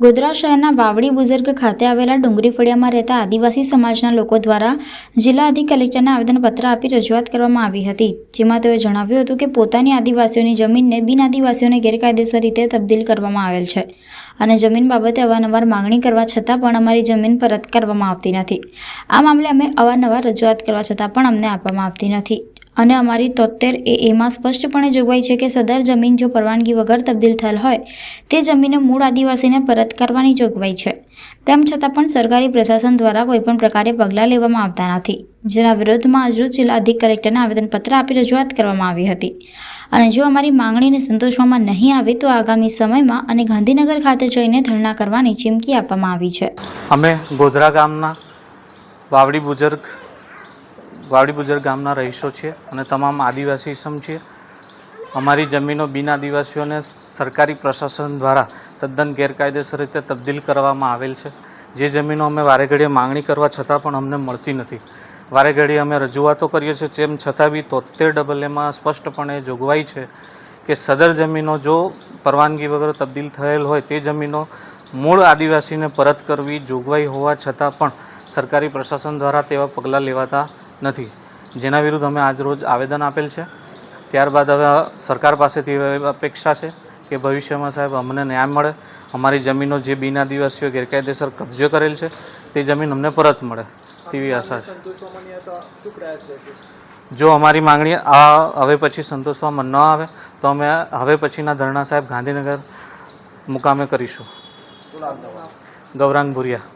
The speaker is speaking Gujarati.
ગોધરા શહેરના વાવડી બુઝર્ગ ખાતે આવેલા ડુંગરી ફળિયામાં રહેતા આદિવાસી સમાજના લોકો દ્વારા જિલ્લા અધિક કલેક્ટરને આવેદનપત્ર આપી રજૂઆત કરવામાં આવી હતી, જેમાં તેઓએ જણાવ્યું હતું કે પોતાની આદિવાસીઓની જમીનને બિન આદિવાસીઓને ગેરકાયદેસર રીતે તબદીલ કરવામાં આવેલ છે અને જમીન બાબતે અવારનવાર માંગણી કરવા છતાં પણ અમારી જમીન પરત કરવામાં આવતી નથી. આ મામલે અમે અવારનવાર રજૂઆત કરવા છતાં પણ અમને આપવામાં આવતી નથી. અને અમારી તોતેર એ એમાં સ્પષ્ટપણે જોગવાઈ છે કે સદર જમીન જો પરવાનગી વગર તબદીલ થયેલ હોય, તે જમીને મૂળ આદિવાસીને પરત કરવાની જોગવાઈ છે. તેમ છતાં પણ સરકારી પ્રશાસન દ્વારા કોઈપણ પ્રકારે પગલાં લેવામાં આવતા નથી. જેના વિરોધમાં આજરોજ જિલ્લા અધિક કલેક્ટરને આવેદનપત્ર આપી રજૂઆત કરવામાં આવી હતી. અને જો અમારી માંગણીને સંતોષવામાં નહીં આવે, તો આગામી સમયમાં અને ગાંધીનગર ખાતે જઈને ધરણા કરવાની ચીમકી આપવામાં આવી છે. અમે ગોધરા ગામના વાવડી બુજર્ગ વાવડી બુજર્ગ ગામના રહીશો છીએ અને તમામ આદિવાસી સમ છીએ. અમારી જમીનો બિન આદિવાસીઓને સરકારી પ્રશાસન દ્વારા તદ્દન ગેરકાયદેસર રીતે તબદીલ કરવામાં આવેલ છે. જે જમીનો અમે વારે ઘડીએ માંગણી કરવા છતાં પણ અમને મળતી નથી. વારે ઘડીએ અમે રજૂઆતો કરીએ છીએ તેમ છતાં બી તોતેર ડબલ એમાં સ્પષ્ટપણે જોગવાઈ છે કે સદર જમીનો જો પરવાનગી વગર તબદીલ થયેલ હોય, તે જમીનો મૂળ આદિવાસીને પરત કરવી જોગવાઈ હોવા છતાં પણ સરકારી પ્રશાસન દ્વારા તેવા પગલાં લેવાતા નથી. જેના વિરુદ્ધ અમે આજરોજ આવેદન આપેલ છે. ત્યારબાદ હવે સરકાર પાસેથી અપેક્ષા છે કે ભવિષ્યમાં સાહેબ અમને ન્યાય મળે. અમારી જમીનો જે બિના દિવસીઓ ગેરકાયદેસર કબજો કરેલ છે તે જમીન અમને પરત મળે તેવી આશા છે. જો અમારી માંગણી આ હવે પછી સંતોષવામાં ન આવે તો અમે હવે પછીના ધરણા સાહેબ ગાંધીનગર મુકામે કરીશું. ગૌરાંગ ભુરિયા.